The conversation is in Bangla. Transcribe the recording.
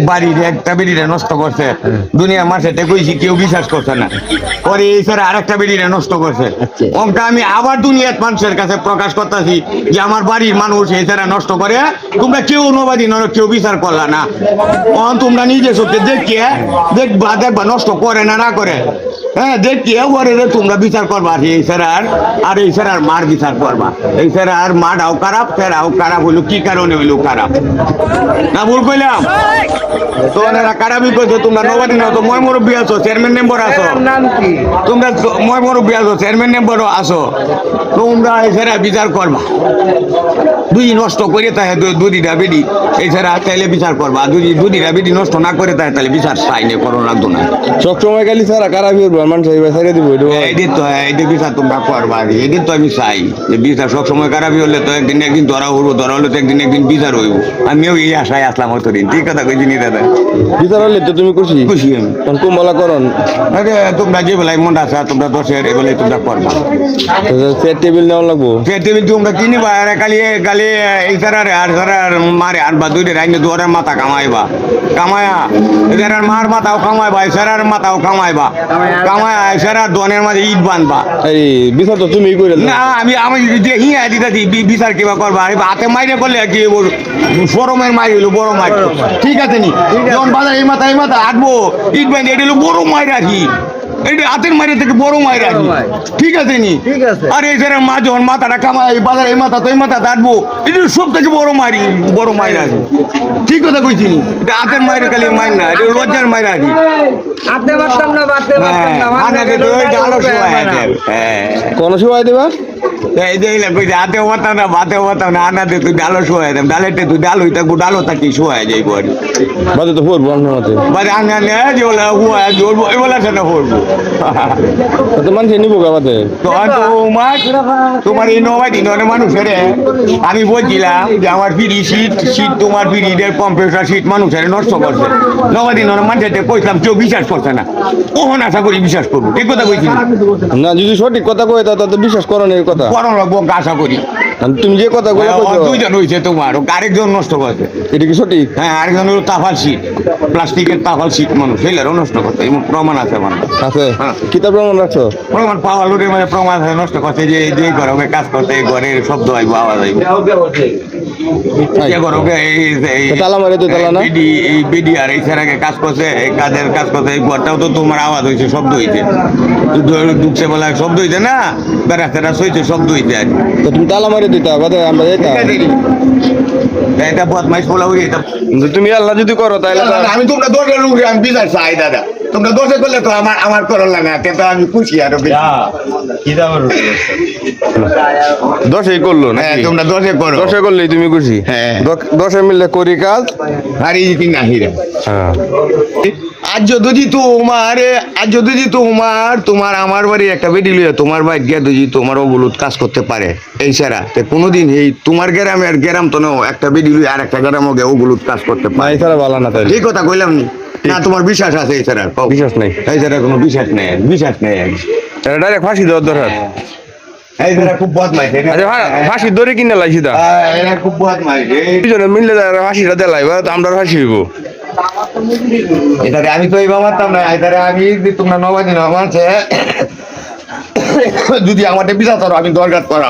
বাড়ির একটা বেড়িটা নষ্ট করছে। দুনিয়া মাসে কইছি কেউ বিশ্বাস করছে না। পরে এই স্যার আরেকটা বেড়িটা নষ্ট করছে। আচ্ছা। ওটা আমি আবার দুনিয়ার মানুষের কাছে প্রকাশ করতেছি যে আমার বাড়ির মানুষ এই স্যার নষ্ট করে তোমরা কেউ নবাদি নয় কেউ বিচার করলা না। তোমরা নিজে সত্যি দেখিয়ে দেখবা দেখবা নষ্ট করে না না করে। হ্যাঁ দেখি পরে রে তোমরা বিচার করবা এই স্যার আর আর এই স্যার আর মার বিচার করবা। এই স্যার আর মাটাও খারাপ স্যারাও খারাপ হইল কি কারণে হইল খারাপ? না ভুল কইলাম। তোমরা খারাপই কইছো তোমরা নবাদি না তো মই মুরব্বী আছো চেয়ারম্যান মেম্বার আছো। তোমরা মই মুরব্বী আছো চেয়ারম্যান মেম্বারও আছো। তোমরা এছাড়া বিচার করবা। দুই নষ্ট করে দুদিটা বেডি। তাইলে বিচার করবা। দুই দুদিটা বেডি নষ্ট না করে তাই তাহলে বিচার চাই নে করো না সব সময় গেলি সারা মানুষ এইবার ছেড়ে দিব এদিন তো এদিন বিচার তোমরা করবা এদিন তো আমি চাই। যে বিচার সব সময় খারাপই হলে তো একদিন একদিন ধরা হইব ধরা হলে তো একদিন একদিন বিচার হইব। আমিও এই আশায় আসলাম অতদিন ঠিক কথা কইছি নি দাদা। বিচার হলে তো তুমি খুশি? খুশি আমি। তখন কুম্বলা করন আরে তোমরা যে বেলায় মন আছে তোমরা দশের এগুলো তোমরা করবা। চেয়ার টেবিল নেওয়া লাগবো? সে টেবিল তোমরা কিনিবা আর খালি খালি এই সারারে আর সারার মারে আনবা দুইটা রাইনে দুয়ারের মাথা কামাইবা। কামায়া এদের মার মাথাও কামাইবা এই সারার মাথাও কামাইবা। কামায়া এই সারার দোয়ানের মাঝে ইট বানবা এই বিচার তো তুমি করে না আমি আমি যে হিয়া দিতেছি বিচার কিবা করবা? আর হাতে মাইরে করলে কি সরমের মাই হইল বড় মাই। ঠিক আছে নি? যখন বাজার এই মাথা এই মাথা আটবো ইট বাইন্দে এটা হলো বড় মাই রাখি এটা হাতের মাইরে থেকে বড় মাইরা ঠিক আছে নি? ঠিক আছে। আর এই মা যখন মাথাটা কামাই বাজার এই মাথা তো এই মাথা দাঁড়বো এটা সব থেকে বড় মারি বড় মাই আছে ঠিক কথা কইছি নি? এটা হাতের মাইরে খালি মাই না এটা লজ্জার মাই রাখি আপনি পারতাম না পারতে পারতাম হ্যাঁ না। আছে হ্যাঁ। কোন সময় দেবা? হাতে হতাম না ভাতে হতাম না আনাতে তুই ডালো শোয়া দেম ডালেতে তুই ডালো থাকব ডালো থাকি শোয়া যাই বড়ি বাদে তো পড়ব আপনার মতে বাদে আঙ্গা নে যে ওলা হুয়া জলবো এই বলা সেটা করব তো মানুষ নিবো গাবাতে তো আর তোমার তোমার এই নবাই দিন মানুষের আমি বলছিলাম যে আমার ফিরি সিট সিট তোমার ফিরিদের কম্পিউটার মানুষের নষ্ট করছে। নবাই দিন মানুষের কইছিলাম কেউ বিশ্বাস করছে না। ওহন আশা করি বিশ্বাস করব? ঠিক কথা কইছি না? যদি সঠিক কথা কই তা তো বিশ্বাস করেন কথা। করো লাগবো আশা করি আর তুমি যে কথা গুলো ও দুইজন হয়েছে তোমার আরেকজন নষ্ট করছে। এটা কি সঠিক? হ্যাঁ আরেকজন হলো তাফাল শীত প্লাস্টিকের তাফাল শীত মানুষ সেলেরও নষ্ট করছে প্রমাণ আছে আমার। আছে? হ্যাঁ। কিতাব প্রমাণ রাখছো? প্রমাণ পাওয়া লোকের মানে প্রমাণ আছে নষ্ট করছে যে যে ঘরে কাজ করতে এই ঘরের শব্দ আইব আওয়াজ আইব। কাজ করছে কাজের কাজ করছে এই ঘরটাও তো তোমার আওয়াজ হয়েছে শব্দ হয়েছে বলা শব্দ হয়েছে না বেড়া তেরা হয়েছে শব্দ হয়েছে আর তো তুমি তালা মারে দিতা বাদে আমরা যেতাম এটা বদমাইশ বলা হয়ে তুমি আল্লাহ যদি করো তাহলে আমি তোমরা দোষের লোক আমি বিচার চাই দাদা। তোমরা দোষে করলে তো আমার আমার করল না তে তো আমি খুশি আরও। দশই করল না হ্যাঁ তোমরা দোষে করো। দশে করলেই তুমি খুশি? হ্যাঁ। দ- দশে মিললে করি কাজ? আর এই কি না হিরে। হ্যাঁ। আজ যদি তোমার আজ যদি তোমার তোমার আমার বাড়ি একটা বেডি লইয়া তোমার বাড়ি গিয়ে যদি তোমার অবলুত কাজ করতে পারে এই ছাড়া তে কোনোদিন এই তোমার গ্রামে আর গ্রাম তো একটা বেডি লইয়া আর একটা গ্রামও গিয়ে ওগুলোত কাজ করতে পারে। এছাড়া ভালো না তাহলে। এই কথা কইলাম নি। না তোমার বিশ্বাস আছে এই ছাড়া বিশ্বাস নেই। এই ছাড়া কোনো বিশ্বাস নেই বিশ্বাস নেই। এটা ডাইরেক্ট ফাঁসি দেওয়ার দরকার। এই আচ্ছা ফাঁসি ধরে কিনে লাইছি হ্যাঁ, খুব এই- মিললে ফাঁসিটা দেলাই আমরা ফাঁসি হইব। এটারে আমি তো এইবার মারতাম না, এটারে আমি তোমরা নবাজি না মানছে যদি আমাদের বিচার করো, আমি দরকার করা